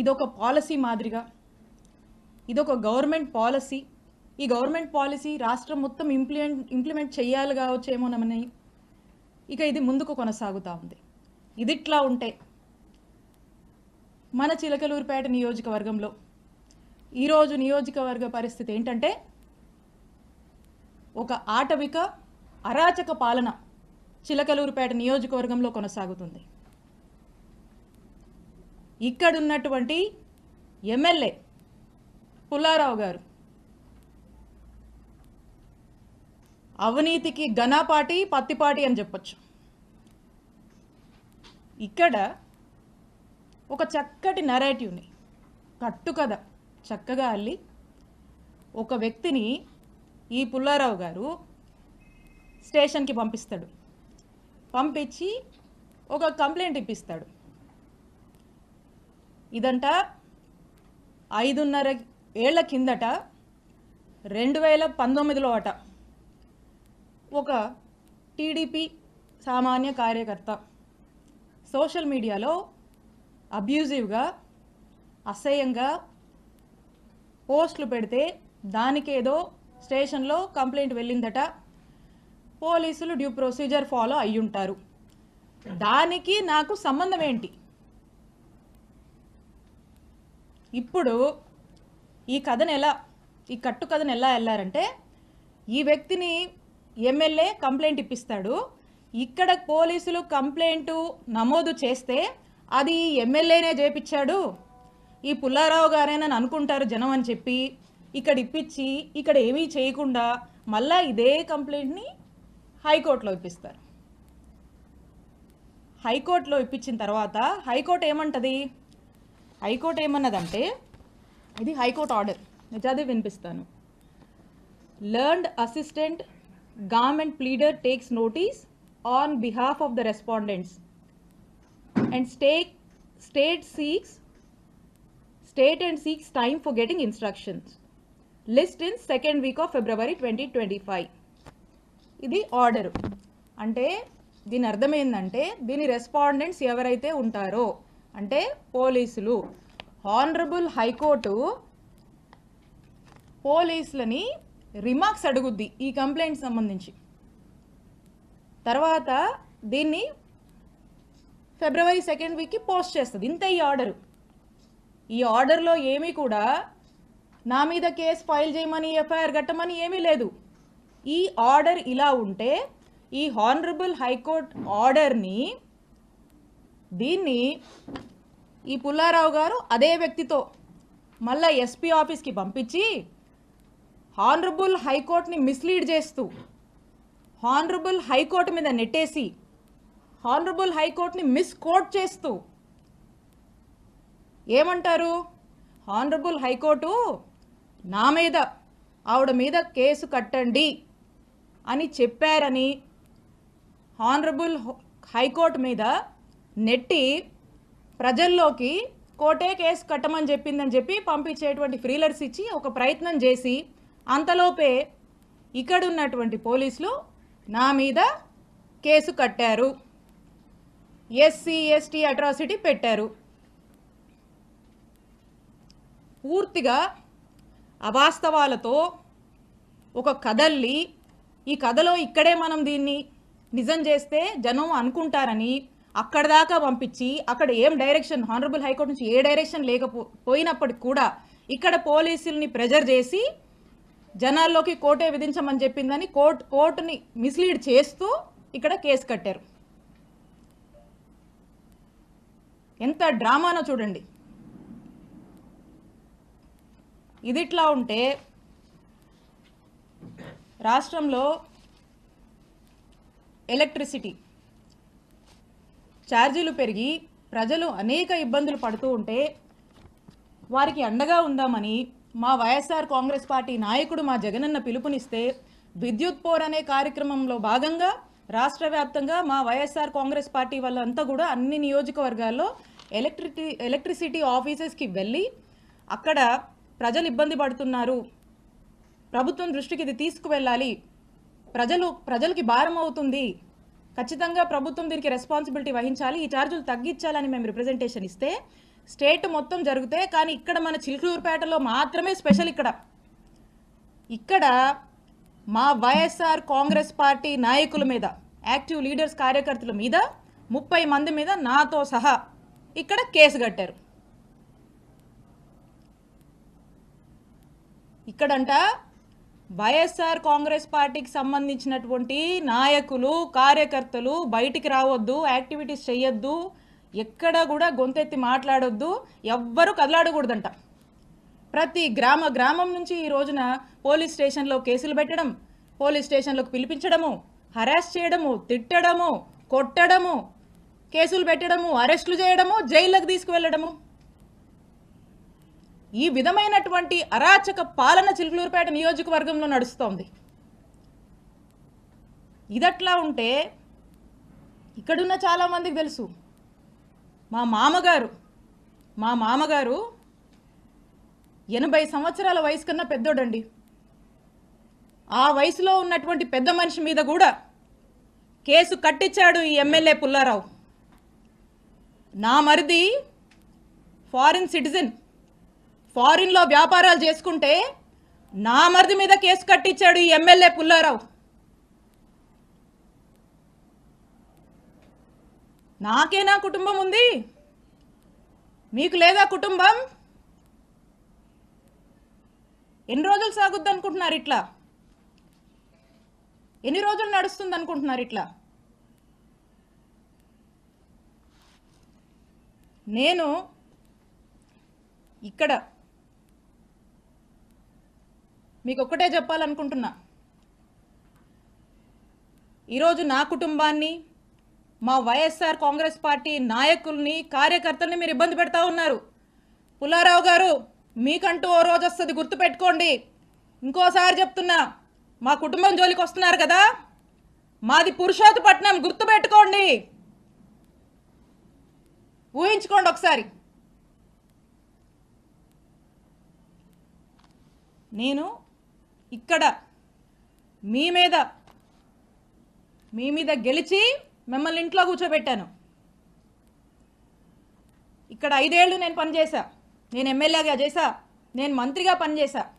ఇదొక పాలసీ మాదిరిగా ఇదొక గవర్నమెంట్ పాలసీ. ఈ గవర్నమెంట్ పాలసీ రాష్ట్రం మొత్తం ఇంప్లిమెంట్ ఇంప్లిమెంట్ చేయాలి కావచ్చేమోనమని ఇక ఇది ముందుకు కొనసాగుతూ ఉంది. ఇది ఇట్లా ఉంటే మన చిలకలూరుపేట నియోజకవర్గంలో ఈరోజు నియోజకవర్గ పరిస్థితి ఏంటంటే ఒక ఆటవిక అరాచక పాలన చిలకలూరుపేట నియోజకవర్గంలో కొనసాగుతుంది. ఇక్కడున్నటువంటి ఎమ్మెల్యే పుల్లారావు గారు. అవినీతికి ఘనపాటి పత్తిపాటి అని చెప్పొచ్చు. ఇక్కడ ఒక చక్కటి నరేటివ్ని కట్టుకథ చక్కగా అల్లి ఒక వ్యక్తిని ఈ పుల్లారావు గారు స్టేషన్కి పంపిస్తాడు. పంపించి ఒక కంప్లైంట్ ఇప్పిస్తాడు. ఇదంట ఐదున్నర ఏళ్ళ కిందట రెండు వేల పంతొమ్మిదిలో అట ఒక టీడీపీ సామాన్య కార్యకర్త. సోషల్ మీడియాలో అబ్యూజివ్గా అసహ్యంగా పోస్టులు పెడితే దానికేదో స్టేషన్లో కంప్లైంట్ వెళ్ళిందట. పోలీసులు డ్యూ ప్రొసీజర్ ఫాలో అయ్యుంటారు. దానికి నాకు సంబంధం ఏంటి? ఇప్పుడు ఈ కథను ఎలా ఈ కట్టు కథను ఎలా వెళ్ళారంటే ఈ వ్యక్తిని ఎమ్మెల్యే కంప్లైంట్ ఇప్పిస్తాడు. ఇక్కడ పోలీసులు కంప్లైంట్ నమోదు చేస్తే అది ఎమ్మెల్యేనే చేపించాడు ఈ పుల్లారావు గారేనని అనుకుంటారు జనం అని చెప్పి ఇక్కడ ఇప్పించి ఇక్కడ ఏమీ చేయకుండా మళ్ళా ఇదే కంప్లైంట్ని హైకోర్టులో ఇప్పిస్తారు. హైకోర్టులో ఇప్పించిన తర్వాత హైకోర్టు ఏమంటది? హైకోర్టు ఏమన్నదంటే ఇది హైకోర్టు ఆర్డర్. నిజాదే వినిపిస్తాను. Learned assistant government pleader takes notice on behalf of the respondents and stake state seeks state and seeks time for getting instructions list in second week of February twenty twenty five ఇది order అంటే దీని అర్థం ఏంటంటే దీని respondents ఎవరైతే ఉంటారో అంటే పోలీసులు. హానరబుల్ హైకోర్టు పోలీసులని రిమార్క్స్ అడుగుద్ది ఈ కంప్లైంట్ సంబంధించి. తర్వాత దీన్ని ఫిబ్రవరి సెకండ్ వీక్కి పోస్ట్ చేస్తుంది. ఇంత ఈ ఆర్డరు. ఈ ఆర్డర్లో ఏమీ కూడా నా మీద కేసు ఫైల్ చేయమని ఎఫ్ఐఆర్ కట్టమని ఏమీ లేదు. ఈ ఆర్డర్ ఇలా ఉంటే ఈ హానరబుల్ హైకోర్ట్ ఆర్డర్ని దీన్ని ఈ పుల్లారావు గారు అదే వ్యక్తితో మళ్ళా ఎస్పీ ఆఫీస్కి పంపించి హానరబుల్ హైకోర్టుని మిస్లీడ్ చేస్తూ హానరబుల్ హైకోర్టు మీద నెట్టేసి హానరబుల్ హైకోర్టుని మిస్కోట్ చేస్తూ ఏమంటారు? హానరబుల్ హైకోర్టు నా మీద ఆవిడ మీద కేసు కట్టండి అని చెప్పారని హానరబుల్ హైకోర్టు మీద నెట్టి ప్రజల్లోకి కోటే కేసు కట్టమని చెప్పిందని చెప్పి పంపించేటువంటి ఫ్రీలర్స్ ఇచ్చి ఒక ప్రయత్నం చేసి అంతలోపే ఇక్కడున్నటువంటి పోలీసులు నా మీద కేసు కట్టారు. ఎస్సీ ఎస్టీ అట్రాసిటీ పెట్టారు. పూర్తిగా అవాస్తవాలతో ఒక కథల్ని ఈ కథలో ఇక్కడే మనం దీన్ని నిజం చేస్తే జనం అనుకుంటారని అక్కడ దాకా పంపించి అక్కడ ఏం డైరెక్షన్ హానరబుల్ హైకోర్టు నుంచి ఏ డైరెక్షన్ లేకపోయినప్పటికి కూడా ఇక్కడ పోలీసుల్ని ప్రెజర్ చేసి జనాల్లోకి కోర్టే విధించమని చెప్పిందని కోర్టు కోర్టుని మిస్లీడ్ చేస్తూ ఇక్కడ కేసు కట్టారు. ఎంత డ్రామానో చూడండి. ఇదిట్లా ఉంటే రాష్ట్రంలో ఎలక్ట్రిసిటీ ఛార్జీలు పెరిగి ప్రజలు అనేక ఇబ్బందులు పడుతూ ఉంటే వారికి అండగా ఉందామని మా వైఎస్ఆర్ కాంగ్రెస్ పార్టీ నాయకుడు మా జగనన్న పిలుపునిస్తే విద్యుత్ పోర్ అనే కార్యక్రమంలో భాగంగా రాష్ట్ర వ్యాప్తంగా మా వైఎస్ఆర్ కాంగ్రెస్ పార్టీ వాళ్ళంతా కూడా అన్ని నియోజకవర్గాల్లో ఎలక్ట్రిటీ ఎలక్ట్రిసిటీ ఆఫీసెస్కి వెళ్ళి అక్కడ ప్రజలు ఇబ్బంది పడుతున్నారు. ప్రభుత్వం దృష్టికి ఇది తీసుకువెళ్ళాలి. ప్రజలు ప్రజలకి భారం అవుతుంది. ఖచ్చితంగా ప్రభుత్వం దీనికి రెస్పాన్సిబిలిటీ వహించాలి. ఈ ఛార్జీలు తగ్గించాలని మేము రిప్రజెంటేషన్ ఇస్తే స్టేట్ మొత్తం జరిగితే కానీ ఇక్కడ మన చిలుకూరుపేటలో మాత్రమే స్పెషల్ ఇక్కడ. ఇక్కడ మా వైఎస్ఆర్ కాంగ్రెస్ పార్టీ నాయకుల మీద యాక్టివ్ లీడర్స్ కార్యకర్తల మీద ముప్పై మంది మీద నాతో సహా ఇక్కడ కేసు కట్టారు. ఇక్కడంట వైఎస్ఆర్ కాంగ్రెస్ పార్టీకి సంబంధించినటువంటి నాయకులు కార్యకర్తలు బయటికి రావద్దు యాక్టివిటీస్ చేయొద్దు ఎక్కడ కూడా గొంతెత్తి మాట్లాడొద్దు ఎవ్వరూ కదలాడకూడదంట. ప్రతి గ్రామ గ్రామం నుంచి ఈ రోజున పోలీస్ స్టేషన్లో కేసులు పెట్టడం పోలీస్ స్టేషన్లోకి పిలిపించడము హరాస్ చేయడము తిట్టడము కొట్టడము కేసులు పెట్టడము అరెస్టులు చేయడము జైళ్ళకు తీసుకువెళ్ళడము. ఈ విధమైనటువంటి అరాచక పాలన చిలుకలూరుపేట నియోజకవర్గంలో నడుస్తోంది. ఇదట్లా ఉంటే ఇక్కడున్న చాలామందికి తెలుసు. మా మామగారు మా మామగారు ఎనభై సంవత్సరాల వయసు కన్నా పెద్దోడండి. ఆ వయసులో ఉన్నటువంటి పెద్ద మనిషి మీద కూడా కేసు కట్టించాడు ఈ ఎమ్మెల్యే పుల్లారావు. నా మరిది ఫారిన్ సిటిజన్. ఫారిన్లో వ్యాపారాలు చేసుకుంటే నా మరిది మీద కేసు కట్టించాడు ఈ ఎమ్మెల్యే పుల్లారావు. నాకేనా కుటుంబం ఉంది. మీకు లేదా కుటుంబం? ఎన్ని రోజులు సాగుద్ది అనుకుంటున్నారు ఇట్లా? ఎన్ని రోజులు నడుస్తుంది అనుకుంటున్నారు ఇట్లా? నేను ఇక్కడ మీకు ఒక్కటే చెప్పాలనుకుంటున్నా. ఈరోజు నా కుటుంబాన్ని మా వైఎస్ఆర్ కాంగ్రెస్ పార్టీ నాయకుల్ని కార్యకర్తల్ని మీరు ఇబ్బంది పెడతా ఉన్నారు. పుల్లారావు గారు మీకంటూ ఓ రోజు వస్తుంది గుర్తుపెట్టుకోండి. ఇంకోసారి చెప్తున్నా మా కుటుంబం జోలికి వస్తున్నారు కదా? మాది పురుషోత్తపట్నం గుర్తుపెట్టుకోండి. ఊహించుకోండి ఒకసారి. నేను ఇక్కడ మీ మీద మీ మీద గెలిచి మిమ్మల్ని ఇంట్లో కూర్చోబెట్టాను. ఇక్కడ ఐదేళ్ళు నేను పనిచేశా. నేను ఎమ్మెల్యేగా చేశా. నేను మంత్రిగా పనిచేశా.